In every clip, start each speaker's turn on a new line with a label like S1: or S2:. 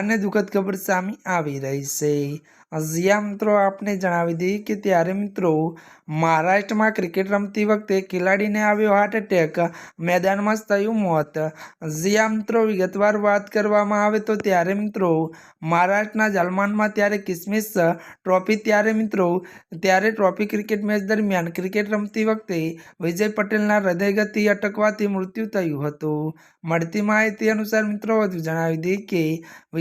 S1: અને દુઃખદ ખબર સામે આવી રહી છે. જ્યાં મિત્રો, આપને જણાવી દઈએ કે ત્યારે મિત્રો મહારાષ્ટ્રમાં ક્રિકેટ રમતી વખતે ખેલાડીને આવ્યો હાર્ટ એટેક મેદાનમાં જ થયું મોત. જ્યાં મિત્રો, વિગતવાર વાત કરવામાં આવે તો ત્યારે મિત્રો મહારાષ્ટ્રના જાલમાનમાં ત્યારે કિસમિસ ટ્રોફી ત્યારે મિત્રો, ત્યારે ટ્રોફી ક્રિકેટ મેચ દરમિયાન ક્રિકેટ રમતી વખતે વિજય પટેલના હૃદયગતિ અટકવાથી મૃત્યુ થયું હતું. મળતી માહિતી અનુસાર મિત્રો, વધુ જણાવી દઈએ કે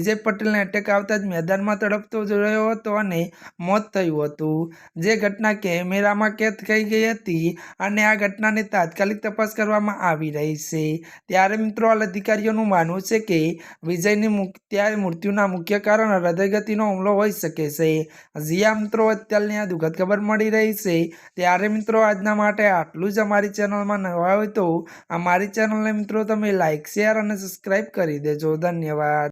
S1: વિજય પટેલને એટેક આવતા જ મેદાનમાં તડપતો રહ્યો હતો અને મોત થયું હતું. જે ઘટના કેમેરામાં કેદ થઈ ગઈ હતી અને આ ઘટનાની તાત્કાલિક તપાસ કરવામાં આવી રહી છે. ત્યારે મિત્રો, હાલ અધિકારીઓનું માનવું છે કે વિજયની ત્યારે મૃત્યુના મુખ્ય કારણ હૃદયગતિનો હુમલો હોઈ શકે છે. જ્યાં મિત્રો, અત્યારની આ દુઃખદ ખબર મળી રહી છે. ત્યારે મિત્રો, આજના માટે આટલું જ અમારી ચેનલમાં નવા હોય તો અમારી ચેનલને મિત્રો, તમે લાઇક શેર અને સબસ્ક્રાઈબ કરી દેજો. ધન્યવાદ.